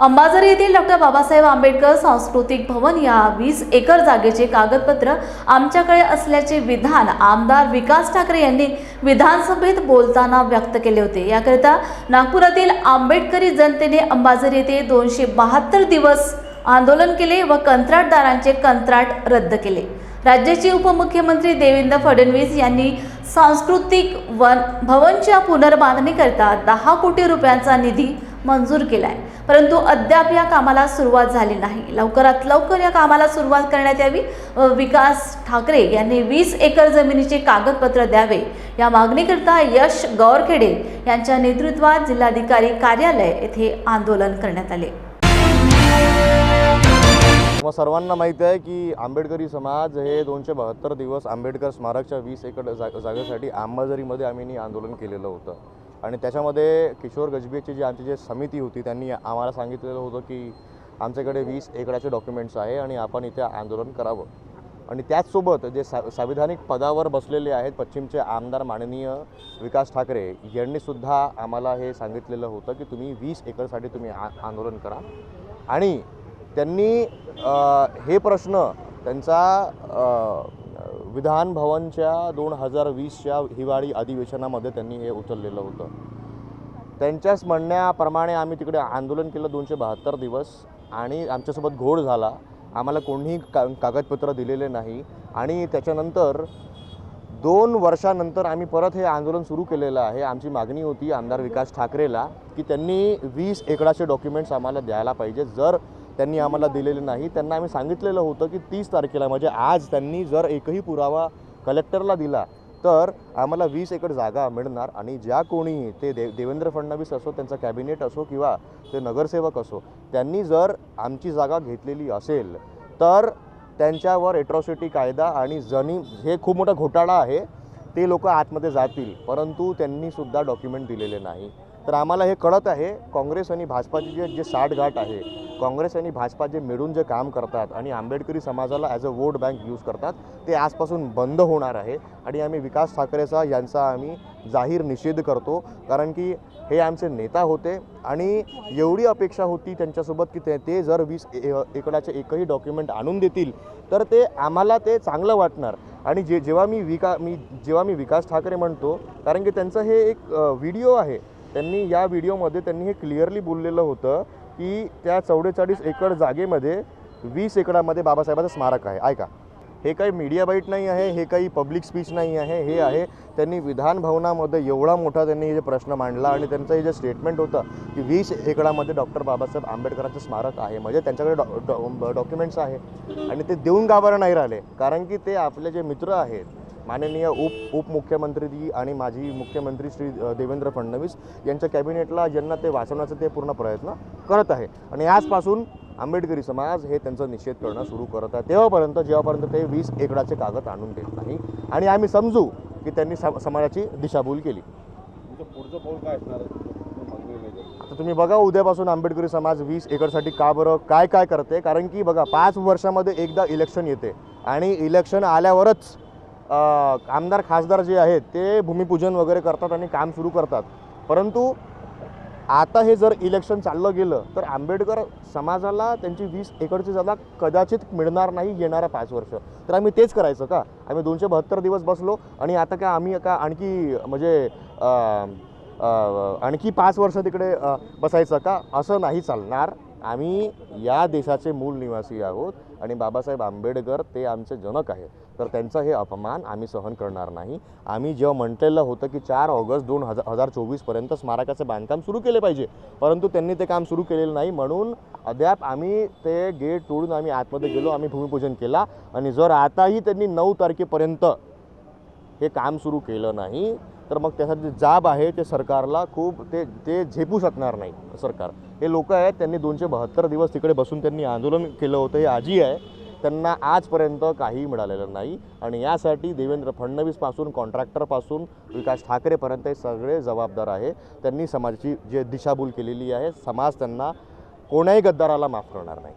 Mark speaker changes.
Speaker 1: अंबाझरी येथील डॉक्टर बाबासाहेब आंबेडकर सांस्कृतिक भवन या वीस एकर जागेचे कागदपत्र आमच्याकडे असल्याचे विधान आमदार विकास ठाकरे यांनी विधानसभेत बोलताना व्यक्त केले होते. याकरिता नागपुरातील आंबेडकरी जनतेने अंबाझरी येथे दोनशे बहात्तर दिवस आंदोलन केले व कंत्राटदारांचे कंत्राट रद्द केले. राज्याचे उपमुख्यमंत्री देवेंद्र फडणवीस यांनी सांस्कृतिक वन भवनच्या पुनर्बांधणीकरिता दहा कोटी रुपयांचा निधी मंजूर केलाय. परंतु अद्याप या कामाला सुरुवात झाली नाही. लवकरात लवकर या कामाला सुरुवात करण्यात यावी. विकास ठाकरे यांनी वीस एकर जमिनीचे कागदपत्र द्यावे. या मागणीकरिता यश गौरखेडे यांच्या नेतृत्वात जिल्हाधिकारी कार्यालय येथे आंदोलन करण्यात आले.
Speaker 2: मग सर्वांना माहिती आहे की आंबेडकरी समाज हे दोनशे बहात्तर दिवस आंबेडकर स्मारकच्या वीस एकर जा जागेसाठी अंबाझरीमध्ये आम्ही आंदोलन केलेलं होतं. आणि त्याच्यामध्ये किशोर गजबेची जी आमची जी समिती होती त्यांनी आम्हाला सांगितलेलं होतं की आमच्याकडे वीस एकराचे डॉक्युमेंट्स आहे आणि आपण इथे आंदोलन करावं. आणि त्याचसोबत जे सा संविधानिक पदावर बसलेले आहेत पश्चिमचे आमदार माननीय विकास ठाकरे यांनीसुद्धा आम्हाला हे सांगितलेलं होतं की तुम्ही वीस एकरसाठी तुम्ही आ आंदोलन करा. आणि त्यांनी हे प्रश्न त्यांचा विधान भवनच्या दोन हजार वीसच्या हिवाळी अधिवेशनामध्ये त्यांनी हे उचललेलं होतं. त्यांच्याच म्हणण्याप्रमाणे आम्ही तिकडे आंदोलन केलं दोनशे बहात्तर दिवस आणि आमच्यासोबत घोड झाला. आम्हाला कोणीही का कागदपत्र दिलेले नाही. आणि त्याच्यानंतर दोन वर्षानंतर आम्ही परत हे आंदोलन सुरू केलेलं आहे. आमची मागणी होती आमदार विकास ठाकरेला की त्यांनी वीस एकडाचे डॉक्युमेंट्स आम्हाला द्यायला पाहिजे. जर त्यांनी आम्हाला दिलेले नाही. त्यांना आम्ही सांगितलेलं होतं की तीस तारखेला म्हणजे आज त्यांनी जर एकही पुरावा कलेक्टरला दिला तर आम्हाला वीस एकर जागा मिळणार आणि ज्या कोणी ते दे देवेंद्र फडणवीस असो त्यांचा कॅबिनेट असो किंवा ते नगरसेवक असो त्यांनी जर आमची जागा घेतलेली असेल तर त्यांच्यावर एट्रॉसिटी कायदा आणि जनी हे खूप मोठा घोटाळा आहे. ते लोक आतमध्ये जातील परंतु त्यांनीसुद्धा डॉक्युमेंट दिलेले नाही. तर आम्हाला हे कळत आहे काँग्रेस आणि भाजपाची जे जे साठगाठ आहे काँग्रेस आणि भाजपा जे मिळून जे काम करतात आणि आंबेडकरी समाजाला as a vote bank use करतात ते आजपासून बंद होणार आहे. आणि आम्ही विकास ठाकरेचा यांचा आम्ही जाहीर निषेध करतो कारण की हे आमचे नेता होते आणि एवढी अपेक्षा होती त्यांच्यासोबत की ते ते जर वीस ए- एकडाचे एकही डॉक्युमेंट आणून देतील तर ते आम्हाला ते चांगलं वाटणार. आणि जे जेव्हा मी विका मी जेव्हा मी विकास ठाकरे म्हणतो कारण की त्यांचं हे एक व्हिडिओ आहे. त्यांनी या व्हिडिओमध्ये त्यांनी हे क्लिअरली बोललेलं होतं की त्या चौवेचाळीस एकर जागेमध्ये वीस एकरामध्ये बाबासाहेबाचं स्मारक आहे. ऐका. हे काही मीडिया बाईट नाही आहे हे काही पब्लिक स्पीच नाही आहे हे आहे. त्यांनी विधान भवनामध्ये एवढा मोठा त्यांनी हे प्रश्न मांडला आणि त्यांचं हे जे स्टेटमेंट होतं की वीस एकरामध्ये डॉक्टर बाबासाहेब आंबेडकरांचं स्मारक आहे म्हणजे त्यांच्याकडे डॉ डॉक्युमेंट्स आहे. आणि ते देऊन गाभारा नाही राहिले कारण की ते आपले जे मित्र आहेत माननीय उप उपमुख्यमंत्री आणि माजी मुख्यमंत्री श्री देवेंद्र फडणवीस यांच्या कॅबिनेटला ज्यांना ते वाचवण्याचा ते पूर्ण प्रयत्न करत आहे. आणि आजपासून आंबेडकरी समाज हे त्यांचा निषेध करणं सुरू करत आहे. तेव्हापर्यंत जेव्हापर्यंत ते वीस एकडाचे कागद आणून देत नाही. आणि आम्ही समजू की त्यांनी सम- समाजाची दिशाभूल केली.
Speaker 3: पुढचं पाऊल काय असणार?
Speaker 2: आता तुम्ही बघा उद्यापासून आंबेडकरी समाज वीस एकरसाठी का बरं काय काय करते? कारण की बघा पाच वर्षामध्ये एकदा इलेक्शन येते. आणि इलेक्शन आल्यावरच आमदार खासदार जे आहेत ते भूमिपूजन वगैरे करतात आणि काम सुरू करतात. परंतु आता हे जर इलेक्शन चाललं गेलं तर आंबेडकर समाजाला त्यांची वीस एकरची जागा कदाचित मिळणार नाही येणाऱ्या पाच वर्ष. तर आम्ही तेच करायचं का? आम्ही दोनशे बहात्तर दिवस बसलो आणि आता का आम्ही का आणखी म्हणजे आणखी पाच वर्ष तिकडे बसायचं का? असं नाही चालणार. आम्ही या देशाचे मूल निवासी आहोत. आणि बाबासाहेब आंबेडकर ते आमचे जनक आहेत. तर त्यांचा हे अपमान आम्ही सहन करणार नाही. आम्ही जेव्हा म्हटलेलं होतं की चार ऑगस्ट दोन हजार हजार चोवीसपर्यंत स्मारकाचं बांधकाम सुरू केले पाहिजे. परंतु त्यांनी ते काम सुरू केलेलं नाही. म्हणून अद्याप आम्ही ते गेट तोडून आम्ही आतमध्ये गेलो. आम्ही भूमिपूजन केला. आणि जर आताही त्यांनी नऊ तारखेपर्यंत हे काम सुरू केलं नाही तर मग त्यासाठी जे जाब आहे ते सरकारला खूप ते ते झेपू शकणार नाही सरकार. हे लोक आहेत त्यांनी दोनशे बहात्तर दिवस तिकडे बसून त्यांनी आंदोलन केलं होतं. हे आजी आहे त्यांना आजपर्यंत काही मिळालेलं नाही. आणि यासाठी देवेंद्र फडणवीसपासून कॉन्ट्रॅक्टरपासून विकास ठाकरेपर्यंत हे सगळे जबाबदार आहे. त्यांनी समाजाची जे दिशाभूल केलेली आहे समाज त्यांना कोण्याही गद्दाराला माफ करणार नाही.